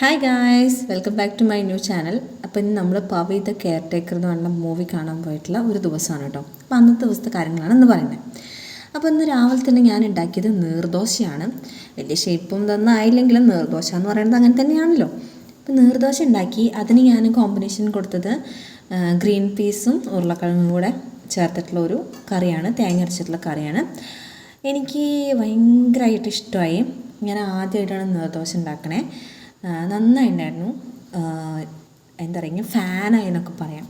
Hi guys welcome back to my new channel അപ്പോൾ ഇന്ന് നമ്മൾ പവി ദ കെയർ ടേക്കർ എന്ന് പറഞ്ഞ മൂവി കാണാൻ പോയിട്ടുള്ള ഒരു ദിവസമാണ് കേട്ടോ അപ്പോൾ അന്നത്തെ ദിവസത്തെ കാര്യങ്ങളാണ് ഇന്ന് പറയുന്നത്. അപ്പോൾ ഇന്ന് രാവിലെ തന്നെ ഞാൻ ഉണ്ടാക്കിയത് നീർദോശയാണ്. വലിയ ഷേപ്പും ഇതൊന്നും ആയില്ലെങ്കിലും നീർദോശ എന്ന് പറയുന്നത് അങ്ങനെ തന്നെയാണല്ലോ. അപ്പോൾ നീർദോശ ഉണ്ടാക്കി അതിന് ഞാൻ കോമ്പിനേഷൻ കൊടുത്തത് ഗ്രീൻ പീസും ഉരുളക്കിഴങ്ങും കൂടെ ചേർത്തിട്ടുള്ള ഒരു കറിയാണ് തേങ്ങ അരച്ചിട്ടുള്ള കറിയാണ്. എനിക്ക് ഭയങ്കരമായിട്ട് ഇഷ്ടമായി. ഞാൻ ആദ്യമായിട്ടാണ് നീർദോശ ഉണ്ടാക്കണേ. നന്നായിട്ടുണ്ടായിരുന്നു എന്താ പറയുക ഫാനായി എന്നൊക്കെ പറയാം.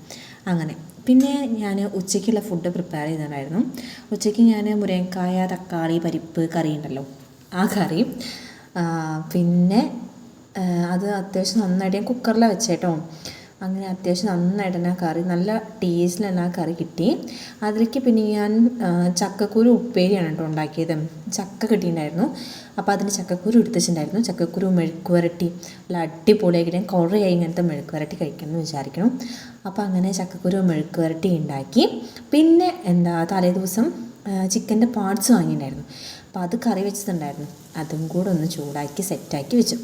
അങ്ങനെ. പിന്നെ ഞാൻ ഉച്ചയ്ക്കുള്ള ഫുഡ് പ്രിപ്പയർ ചെയ്തിട്ടുണ്ടായിരുന്നു. ഉച്ചയ്ക്ക് ഞാൻ മുരങ്ങക്കായ തക്കാളി പരിപ്പ് കറി ഉണ്ടല്ലോ ആ കറി. പിന്നെ അത് അത്യാവശ്യം നന്നായിട്ട് ഞാൻ കുക്കറിലാണ് വെച്ചേട്ടോ. അങ്ങനെ അത്യാവശ്യം നന്നായിട്ട് തന്നെ ആ കറി നല്ല ടേസ്റ്റിൽ തന്നെ ആ കറി കിട്ടി. അതിലേക്ക് പിന്നെ ഞാൻ ചക്കക്കുരു ഉപ്പേരിയാണ് കേട്ടോ ഉണ്ടാക്കിയത്. ചക്ക കിട്ടിയിട്ടുണ്ടായിരുന്നു. അപ്പോൾ അതിന് ചക്കക്കുരു എടുത്തിട്ടുണ്ടായിരുന്നു ചക്കക്കുരു മെഴുക്ക് വരട്ടി നല്ല അടിപൊളിയായിട്ട് ഞാൻ കുറേ ഇങ്ങനത്തെ മെഴുക്ക് വരട്ടി കഴിക്കണമെന്ന് വിചാരിക്കണം അപ്പോൾ അങ്ങനെ ചക്കക്കുരു മെഴുക്ക് വരട്ടി ഉണ്ടാക്കി. പിന്നെ എന്താ തലേ ദിവസം ചിക്കന്റെ പാർട്സ് വാങ്ങിയിട്ടുണ്ടായിരുന്നു. അപ്പോൾ അത് കറി വെച്ചിട്ടുണ്ടായിരുന്നു. അതും കൂടെ ഒന്ന് ചൂടാക്കി സെറ്റാക്കി വെച്ചു.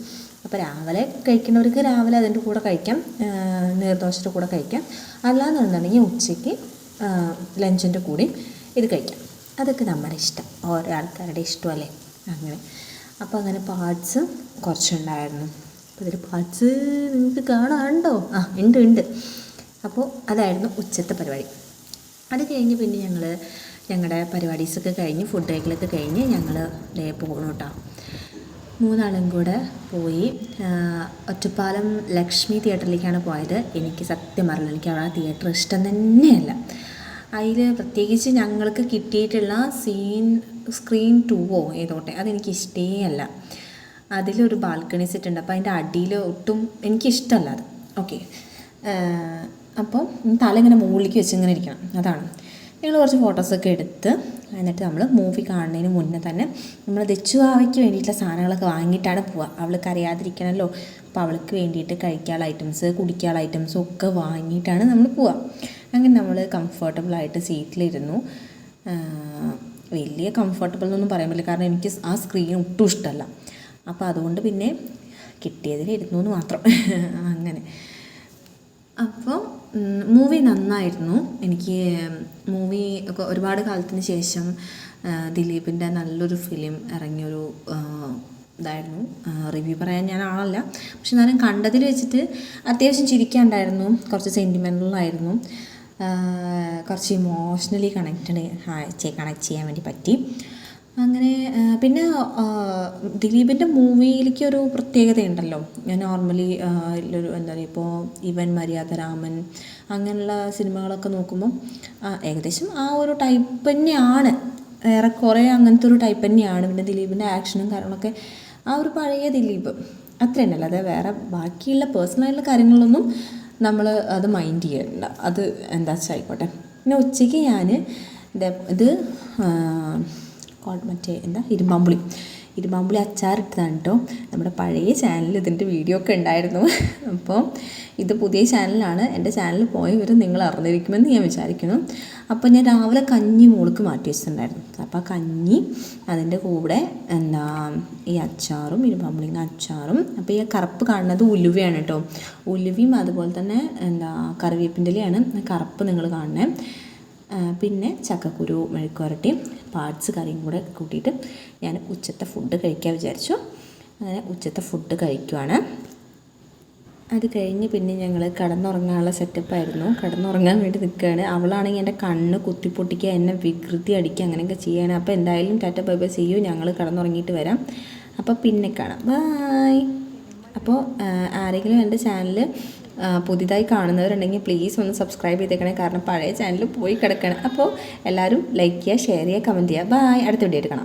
അപ്പോൾ രാവിലെ കഴിക്കുന്നവർക്ക് രാവിലെ അതിന്റെ കൂടെ കഴിക്കാം നീർദോശയുടെ കൂടെ കഴിക്കാം. അല്ലാന്നുണ്ടെങ്കിൽ ഉച്ചയ്ക്ക് ലഞ്ചിന്റെ കൂടെയും ഇത് കഴിക്കാം. അതൊക്കെ നമ്മുടെ ഇഷ്ടം ഓരോ ആൾക്കാരുടെ ഇഷ്ടമല്ലേ അങ്ങനെ. അപ്പോൾ അങ്ങനെ പാർട്സ് കുറച്ചുണ്ടായിരുന്നു. അപ്പോൾ ഇതിൽ പാർട്സ് നിങ്ങൾക്ക് കാണാനുണ്ടോ? ആ ഉണ്ട് ഉണ്ട്. അപ്പോൾ അതായിരുന്നു ഉച്ചത്തെ പരിപാടി. അത് കഴിഞ്ഞ് പിന്നെ ഞങ്ങൾ ഞങ്ങളുടെ പരിപാടീസൊക്കെ കഴിഞ്ഞ് ഫുഡ് കഴിക്കലൊക്കെ കഴിഞ്ഞ് ഞങ്ങൾ ഡേ പോകണം കേട്ടോ മൂന്നാളും കൂടെ പോയി. ഒറ്റപ്പാലം ലക്ഷ്മി തിയേറ്ററിലേക്കാണ് പോയത്. എനിക്ക് സത്യം പറഞ്ഞാൽ എനിക്ക് ആ തിയേറ്റർ ഇഷ്ടം തന്നെയല്ല. അതിൽ പ്രത്യേകിച്ച് ഞങ്ങൾക്ക് കിട്ടിയിട്ടുള്ള സീൻ സ്ക്രീൻ ടൂവോ ഏതോട്ടെ അതെനിക്ക് ഇഷ്ടേ അല്ല. അതിലൊരു ബാൽക്കണി സെറ്റ് ഉണ്ട്. അപ്പോൾ അതിന്റെ അടിയിൽ ഒട്ടും എനിക്കിഷ്ടമല്ല അത്. ഓക്കെ അപ്പോൾ തല ഇങ്ങനെ മുകളിലേക്ക് വെച്ച് ഇങ്ങനെ ഇരിക്കണം. അതാണ്. ഞങ്ങൾ കുറച്ച് ഫോട്ടോസൊക്കെ എടുത്ത് എന്നിട്ട് നമ്മൾ മൂവി കാണുന്നതിന് മുന്നേ തന്നെ നമ്മൾ ദച്ചുവാവയ്ക്ക് വേണ്ടിയിട്ടുള്ള സാധനങ്ങളൊക്കെ വാങ്ങിയിട്ടാണ് പോവുക അവൾക്ക് അറിയാതിരിക്കണമല്ലോ അപ്പോൾ അവൾക്ക് വേണ്ടിയിട്ട് കഴിക്കാനുള്ള ഐറ്റംസ് കുടിക്കാനുള്ള ഐറ്റംസും ഒക്കെ വാങ്ങിയിട്ടാണ് നമ്മൾ പോവുക അങ്ങനെ നമ്മൾ കംഫർട്ടബിളായിട്ട് സീറ്റിലിരുന്നു വലിയ കംഫർട്ടബിൾ എന്നൊന്നും പറയാൻ പറ്റില്ല. കാരണം എനിക്ക് ആ സ്ക്രീൻ ഒട്ടും ഇഷ്ടമല്ല അപ്പോൾ അതുകൊണ്ട് പിന്നെ കിട്ടിയതിലിരുന്നു എന്ന് മാത്രം. അങ്ങനെ. അപ്പോൾ മൂവി നന്നായിരുന്നു. എനിക്ക് മൂവി ഒരുപാട് കാലത്തിന് ശേഷം ദിലീപിന്റെ നല്ലൊരു ഫിലിം ഇറങ്ങിയൊരു ഇതായിരുന്നു. റിവ്യൂ പറയാൻ ഞാൻ ആളല്ല. പക്ഷെ എന്നാലും കണ്ടതിൽ വെച്ചിട്ട് അത്യാവശ്യം ചിരിക്കാണ്ടായിരുന്നു. കുറച്ച് സെന്റിമെന്റലായിരുന്നു കുറച്ച് ഇമോഷണലി കണക്റ്റഡ് കണക്ട് ചെയ്യാൻ വേണ്ടി പറ്റി. അങ്ങനെ പിന്നെ ദിലീപിന്റെ മൂവിയിലേക്ക് ഒരു പ്രത്യേകതയുണ്ടല്ലോ. ഞാൻ നോർമലി ഒരു എന്താ പറയുക ഇപ്പോൾ ഇവൻ മര്യാദ രാമൻ അങ്ങനെയുള്ള സിനിമകളൊക്കെ നോക്കുമ്പോൾ ഏകദേശം ആ ഒരു ടൈപ്പ് തന്നെയാണ്. ഏറെക്കുറെ അങ്ങനത്തെ ഒരു ടൈപ്പ് തന്നെയാണ് പിന്നെ ദിലീപിന്റെ ആക്ഷനും കാര്യങ്ങളൊക്കെ. ആ ഒരു പഴയ ദിലീപ് അത്ര തന്നെ അല്ലാതെ വേറെ ബാക്കിയുള്ള പേഴ്സണലായിട്ടുള്ള കാര്യങ്ങളൊന്നും നമ്മൾ അത് മൈൻഡ് ചെയ്യണ്ട. അത് എന്താ വെച്ചാൽ ആയിക്കോട്ടെ പിന്നെ ഉച്ചയ്ക്ക് ഞാൻ ഇത് മറ്റേ എന്താ? ഇരുമ്പാമ്പുളി. ഇരുമ്പാമ്പുളി അച്ചാറിട്ടതാണ് കേട്ടോ നമ്മുടെ പഴയ ചാനലിൽ ഇതിന്റെ വീഡിയോ ഒക്കെ ഉണ്ടായിരുന്നു. അപ്പോൾ ഇത് പുതിയ ചാനലാണ് എന്റെ ചാനൽ പോയവർ നിങ്ങൾ അറിഞ്ഞിരിക്കുമെന്ന് ഞാൻ വിചാരിക്കുന്നു. അപ്പോൾ ഞാൻ രാവിലെ കഞ്ഞി മോൾക്ക് മാറ്റി വെച്ചിട്ടുണ്ടായിരുന്നു. അപ്പോൾ ആ കഞ്ഞി അതിന്റെ കൂടെ എന്താ ഈ അച്ചാറും ഇരുമ്പാമ്പുളിങ്ങ അച്ചാറും അപ്പോൾ ഈ കറുപ്പ് കാണുന്നത് ഉലുവയാണ് കേട്ടോ ഉലുവയും അതുപോലെ തന്നെ എന്താ കറിവേപ്പിന്റെ ഇലയാണ്. കറുപ്പ് നിങ്ങൾ കാണണേ പിന്നെ ചക്കക്കുരു മെഴുക്കുവരട്ടിയും പാർട്സ് കറിയും കൂടെ കൂട്ടിയിട്ട് ഞാൻ ഉച്ചത്തെ ഫുഡ് കഴിക്കാൻ വിചാരിച്ചു. അങ്ങനെ ഉച്ചത്തെ ഫുഡ് കഴിക്കുവാണ്. അത് കഴിഞ്ഞ് പിന്നെ ഞങ്ങൾ കടന്നുറങ്ങാനുള്ള സെറ്റപ്പായിരുന്നു കടന്നുറങ്ങാൻ വേണ്ടി നിൽക്കുകയാണ്. അവളാണെങ്കിൽ എന്റെ കണ്ണ് കുത്തിപ്പൊട്ടിക്കുക എന്നെ വികൃതി അടിക്കുക അങ്ങനെയൊക്കെ ചെയ്യാണ്. അപ്പോൾ എന്തായാലും ടാറ്റ ബൈ ബൈ ചെയ്യൂ. ഞങ്ങൾ കടന്നുറങ്ങിയിട്ട് വരാം. അപ്പോൾ പിന്നെ കാണാം. ബായ് അപ്പോൾ ആരെങ്കിലും എന്റെ ചാനൽ പുതിയതായി കാണുന്നവരുണ്ടെങ്കിൽ പ്ലീസ് ഒന്ന് സബ്സ്ക്രൈബ് ചെയ്തേക്കണേ. കാരണം പഴയ ചാനൽ പോയി കിടക്കണം അപ്പോൾ എല്ലാവരും ലൈക്ക് ചെയ്യുക ഷെയർ ചെയ്യുക കമന്റ് ചെയ്യുക. ബായ് അടുത്ത വീഡിയോ കാണാം.